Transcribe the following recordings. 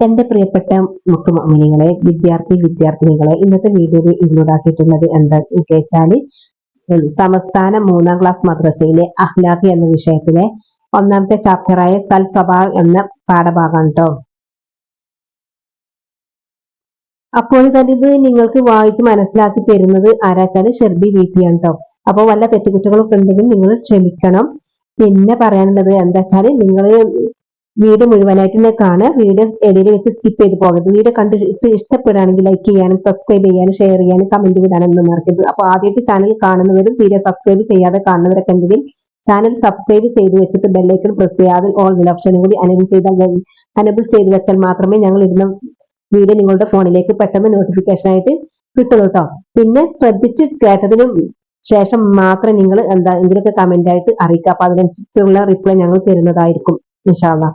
എന്റെ പ്രിയപ്പെട്ട മുത്തുമണികളെ വിദ്യാർത്ഥി വിദ്യാർത്ഥിനികളെ ഇന്നത്തെ വീഡിയോയിൽ ഇൻക്ലൂഡ് ആക്കിയിട്ടുള്ളത് എന്താ കേച്ചാൽ സംസ്ഥാന മൂന്നാം ക്ലാസ് മദ്രസയിലെ അഹ്ലാഖ് എന്ന വിഷയത്തിലെ ഒന്നാമത്തെ ചാപ്റ്ററായ സൽ സ്വഭാവ് എന്ന പാഠഭാഗമാണ് കേട്ടോ അപ്പോൾ തന്നെ ഇത് നിങ്ങൾക്ക് വായിച്ച് മനസ്സിലാക്കി തരുന്നത് ആരാച്ചാൽ ഷെർബി വി പി ആണ് കേട്ടോ അപ്പോൾ വല്ല തെറ്റുകുറ്റങ്ങളൊക്കെ ഉണ്ടെങ്കിൽ നിങ്ങൾ ക്ഷമിക്കണം. പിന്നെ പറയാനുള്ളത് എന്താ വെച്ചാൽ നിങ്ങൾ വീഡിയോ മുഴുവനായിട്ട് കാണുക വീഡിയോ ഇടയിൽ വെച്ച് സ്കിപ്പ് ചെയ്ത് പോകരുത് വീഡിയോ കണ്ടിട്ട് ഇഷ്ടപ്പെടുകയാണെങ്കിൽ ലൈക്ക് ചെയ്യാനും സബ്സ്ക്രൈബ് ചെയ്യാനും ഷെയർ ചെയ്യാനും കമന്റ് വിടാനൊന്നും മറക്കരുത്. അപ്പോൾ ആദ്യമായിട്ട് ചാനൽ കാണുന്നവരും തീരെ സബ്സ്ക്രൈബ് ചെയ്യാതെ കാണുന്നവരൊക്കെ ഉണ്ടെങ്കിൽ ചാനൽ സബ്സ്ക്രൈബ് ചെയ്ത് വെച്ചിട്ട് ബെല്ലൈക്കൺ പ്രസ് ചെയ്യാതെ ഓൾ ബെൽ ഓപ്ഷനും കൂടി അനബിൾ ചെയ്താൽ അനബിൾ ചെയ്ത് വെച്ചാൽ മാത്രമേ ഞങ്ങൾ ഇടുന്ന വീഡിയോ നിങ്ങളുടെ ഫോണിലേക്ക് പെട്ടെന്ന് നോട്ടിഫിക്കേഷൻ ആയിട്ട് കിട്ടുള്ളൂ കേട്ടോ പിന്നെ ശ്രദ്ധിച്ച് കേട്ടതിന് ശേഷം മാത്രം നിങ്ങൾ എന്താ എന്തിനൊക്കെ കമന്റ് ആയിട്ട് അറിയിക്കുക. അപ്പൊ അതിനനുസരിച്ചുള്ള റിപ്ലൈ ഞങ്ങൾ തരുന്നതായിരിക്കും ഇൻഷാല്ല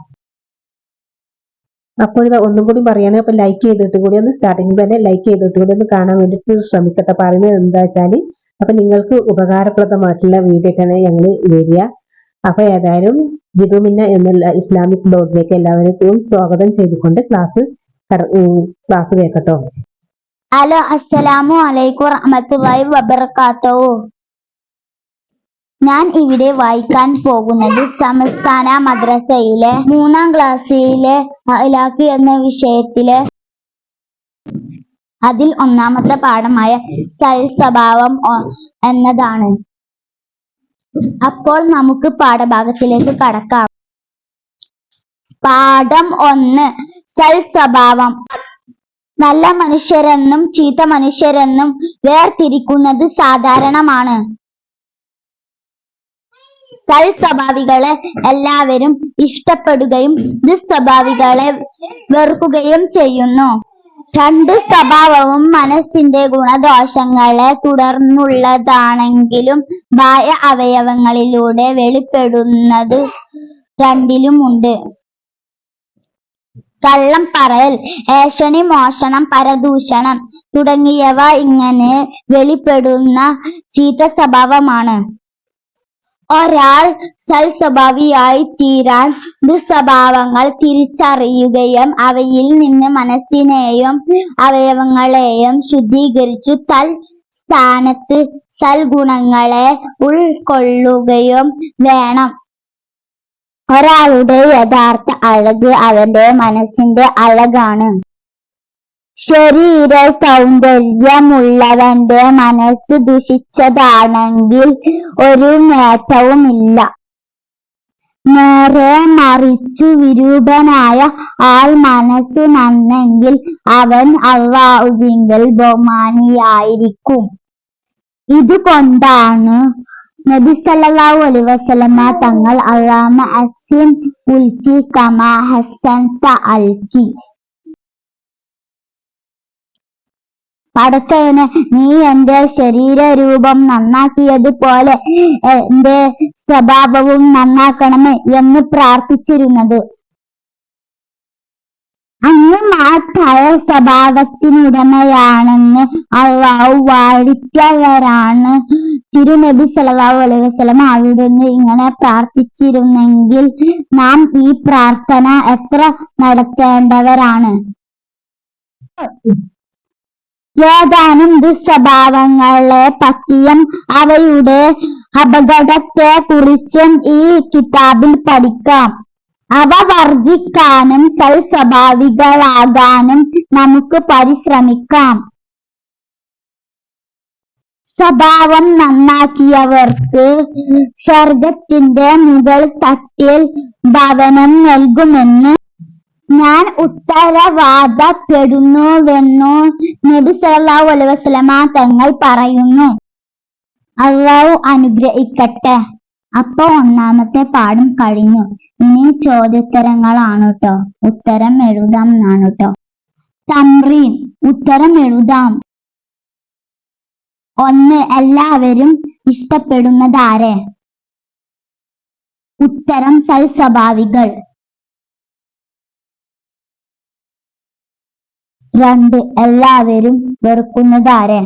അപ്പോൾ ഇത് ഒന്നും കൂടി പറയാണ് അപ്പൊ ലൈക്ക് ചെയ്തിട്ട് കൂടി ഒന്ന് സ്റ്റാർട്ടിങ് തന്നെ ലൈക്ക് ചെയ്തിട്ട് കൂടി ഒന്ന് കാണാൻ വേണ്ടിയിട്ട് ശ്രമിക്കട്ടെ. പറയുന്നത് എന്താ വെച്ചാൽ അപ്പൊ നിങ്ങൾക്ക് ഉപകാരപ്രദമായിട്ടുള്ള വീഡിയോ ഒക്കെയാണ് ഞങ്ങൾ വരിക. അപ്പൊ ഏതായാലും ജിതുമിന്ന എന്നുള്ള ഇസ്ലാമിക് ബ്ലോഗിലേക്ക് എല്ലാവർക്കും സ്വാഗതം ചെയ്തുകൊണ്ട് ക്ലാസ് ക്ലാസ് കേൾക്കട്ടോ. ഹലോ അസ്സലാമു അലൈക്കും വബർക്കാത്തു ഞാൻ ഇവിടെ വായിക്കാൻ പോകുന്നത് സംസ്ഥാന മദ്രസയിലെ മൂന്നാം ക്ലാസ്സിലെ അഖ്ലാഖ് എന്ന വിഷയത്തിലെ. അതിൽ ഒന്നാമത്തെ പാഠമായ സ്വഭാവം എന്നതാണ്. അപ്പോൾ നമുക്ക് പാഠഭാഗത്തിലേക്ക് കടക്കാം. പാഠം ഒന്ന് സ്വഭാവം. നല്ല മനുഷ്യരെന്നും ചീത്ത മനുഷ്യരെന്നും വേർതിരിക്കുന്നത് സാധാരണമാണ്. സൽസ്വഭാവികളെ എല്ലാവരും ഇഷ്ടപ്പെടുകയും ദുസ്വഭാവികളെ വെറുക്കുകയും ചെയ്യുന്നു. രണ്ട് സ്വഭാവവും മനസ്സിന്റെ ഗുണദോഷങ്ങളെ തുടർന്നുള്ളതാണെങ്കിലും ബാഹ്യ അവയവങ്ങളിലൂടെ വെളിപ്പെടുന്നത് രണ്ടിലുമുണ്ട് കള്ളം പറയൽ ഏഷണി മോഷണം പരദൂഷണം തുടങ്ങിയവ ഇങ്ങനെ വെളിപ്പെടുന്ന ചീത്ത സ്വഭാവമാണ്. ഒരാൾ സൽസ്വഭാവിയായി തീരാൻ ദുസ്വഭാവങ്ങൾ തിരിച്ചറിയുകയും അവയിൽ നിന്ന് മനസ്സിനെയും അവയവങ്ങളെയും ശുദ്ധീകരിച്ചു തൽ സ്ഥാനത്ത് സൽഗുണങ്ങളെ ഉൾക്കൊള്ളുകയും വേണം. ഒരാളുടെ യഥാർത്ഥ അഴക് അവന്റെ മനസ്സിന്റെ അഴകാണ്. ശരീര സൗന്ദര്യമുള്ളവന്റെ മനസ്സ് ദുഷിച്ചതാണെങ്കിൽ ഒരു നേട്ടവുമില്ല. നേരെ മറിച്ചു വിരൂപനായ ആൾ മനസ്സ് നന്നെങ്കിൽ അവൻ അള്ളാഹുവിങ്കൽ ബഹുമാനിയായിരിക്കും. ഇതുകൊണ്ടാണ് നബി സല്ലല്ലാഹു അലൈഹി തങ്ങൾ അള്ളാമ അസിൻ ഉൽക്കി കമാ ഹസൻ അൽക്കി പടച്ചവന് നീ എന്റെ ശരീരരൂപം നന്നാക്കിയതുപോലെ എന്റെ സ്വഭാവവും നന്നാക്കണമേ എന്ന് പ്രാർത്ഥിച്ചിരുന്നത്. അങ്ങ് മാറ്റായ സ്വഭാവത്തിനുടമയാണെന്ന് അള്ളാഹു വാഴിക്കവരാണ് തിരുനബി സലഹു അലൈഹി വസല്ലം അവിടുന്ന് ഇങ്ങനെ പ്രാർത്ഥിച്ചിരുന്നെങ്കിൽ നാം ഈ പ്രാർത്ഥന എത്ര നടത്തേണ്ടവരാണ്? ഏതാനും ദുസ്വഭാവങ്ങളെ പറ്റിയും അവയുടെ അപകടത്തെ കുറിച്ചും ഈ കിതാബിൽ പഠിക്കാം. അവ വർജിക്കാനും സൽസ്വഭാവികളാകാനും നമുക്ക് പരിശ്രമിക്കാം. സ്വഭാവം നന്നാക്കിയവർക്ക് സ്വർഗത്തിന്റെ മുകൾ തട്ടിൽ ഭവനം നൽകുമെന്ന് ഞാൻ ഉത്തരവാദപ്പെടുന്നുവെന്നു നബി സല്ലല്ലാഹു അലൈഹി വസല്ലമ തങ്ങൾ പറയുന്നു. അള്ളാഹു അനുഗ്രഹിക്കട്ടെ. അപ്പൊ ഒന്നാമത്തെ പാഠം കഴിഞ്ഞു. ഇനി ചോദ്യോത്തരങ്ങളാണ് കേട്ടോ ഉത്തരം എഴുതാം എന്നാണ് കേട്ടോ തമ്രീൻ ഉത്തരം എഴുതാം. ഒന്ന് എല്ലാവരും ഇഷ്ടപ്പെടുന്നതാരെ? ഉത്തരം സൽസ്വഭാവികൾ. രണ്ട് എല്ലാവരും വെറുക്കുന്നതാരെ?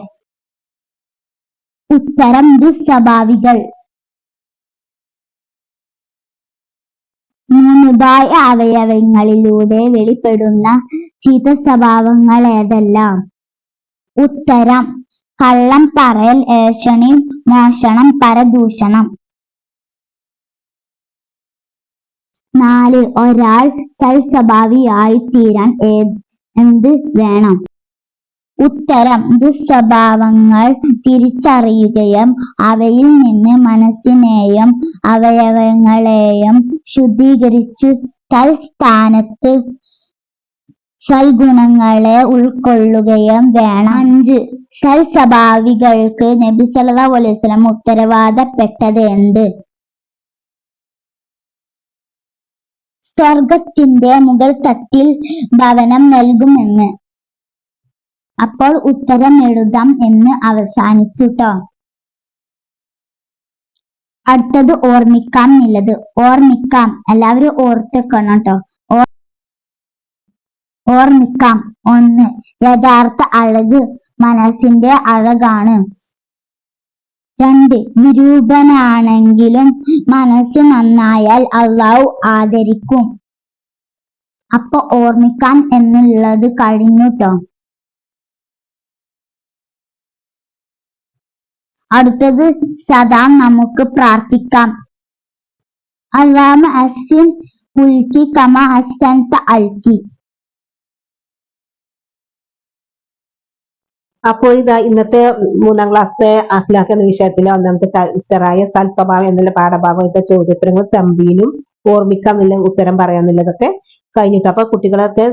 ഉത്തരം ദുസ്വഭാവികൾ. മൂന്ന് സമുദായ അവയവങ്ങളിലൂടെ വെളിപ്പെടുന്ന ചീത്ത സ്വഭാവങ്ങൾ ഏതെല്ലാം? ഉത്തരം കള്ളം പറയൽ ഏഷണി മോഷണം പരദൂഷണം. നാല് ഒരാൾ സൽസ്വഭാവിയായി തീരാൻ എന്ത് വേണം? ഉത്തരം ദുസ്വഭാവങ്ങൾ തിരിച്ചറിയുകയും അവയിൽ നിന്ന് മനസ്സിനെയും അവയവങ്ങളെയും ശുദ്ധീകരിച്ച് തൽസ്ഥാനത്ത് സൽഗുണങ്ങളെ ഉൾക്കൊള്ളുകയും വേണം. അഞ്ച് സൽസ്വഭാവികൾക്ക് നബി സല്ലല്ലാഹു അലൈഹി വസല്ലം ഉത്തരവാദപ്പെട്ടത് എന്ത്? സ്വർഗത്തിന്റെ മുകൾ തട്ടിൽ ഭവനം നൽകുമെന്ന്. അപ്പോൾ ഉത്തരം എഴുതാം എന്ന് അവസാനിച്ചു ട്ടോ. അടുത്തത് ഓർമ്മിക്കാം എന്നുള്ളത്. ഓർമ്മിക്കാം. എല്ലാവരും ഓർത്തെക്കണം ട്ടോ. ഓ- ഓർമ്മിക്കാം. ഒന്ന് യഥാർത്ഥ അഴക് മനസ്സിന്റെ അഴകാണ്. രണ്ട് വിരൂപനാണെങ്കിലും മനസ്സ് നന്നായാൽ അള്ളാഹു ആദരിക്കും. അപ്പൊ ഓർമ്മിക്കാം എന്നുള്ളത് കഴിഞ്ഞുട്ടോ അടുത്തത് സദാ നമുക്ക് പ്രാർത്ഥിക്കാം. അള്ളാമ അസിൻ ഉൽക്കി കമ അസൻ അൽക്കി. അപ്പോൾ ഇതാ ഇന്നത്തെ മൂന്നാം ക്ലാസ്സിലെ അഖ്ലാഖ് എന്ന വിഷയത്തിലെ ഒന്നാമത്തെ ചെറായ സൽ സ്വഭാവം എന്നുള്ള പാഠഭാഗത്തെ ചോദ്യോത്തരങ്ങൾ തമ്പിയിലും ഓർമ്മിക്കാം എന്നുള്ള ഉത്തരം പറയാന്നുള്ളതൊക്കെ കഴിഞ്ഞിട്ട് അപ്പൊ കുട്ടികളൊക്കെ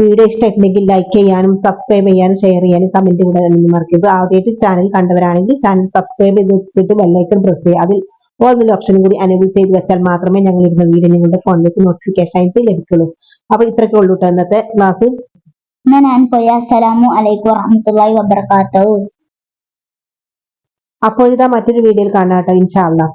വീഡിയോ ഇഷ്ടമായിട്ടുണ്ടെങ്കിൽ ലൈക്ക് ചെയ്യാനും സബ്സ്ക്രൈബ് ചെയ്യാനും ഷെയർ ചെയ്യാനും കമന്റ് കൂടെ മറക്കരുത്. ആദ്യമായിട്ട് ചാനൽ കണ്ടവരാണെങ്കിൽ ചാനൽ സബ്സ്ക്രൈബ് ചെയ്ത് വെച്ചിട്ട് ബെല്ലൈക്കൺ പ്രസ് ചെയ്യുക. അതിൽ ഓരോ ഓപ്ഷൻ കൂടി അനേബിൾ ചെയ്ത് വെച്ചാൽ മാത്രമേ ഞങ്ങൾ ഇരുന്ന വീഡിയോ നിങ്ങളുടെ ഫോണിലേക്ക് നോട്ടിഫിക്കേഷൻ ആയിട്ട് ലഭിക്കുള്ളൂ. അപ്പൊ ഇത്രയൊക്കെ ഉള്ളൂ ട്ടോ ഇന്നത്തെ ക്ലാസ് ഞാൻ ആൻപോയ അസ്സലാമു അലൈക്കും വറഹ്മത്തുള്ളാഹി വബറകാതുഹു അപ്പോൾ മറ്റൊരു വീഡിയോയിൽ കാണാം കേട്ടോ ഇൻഷാ അള്ളാഹ്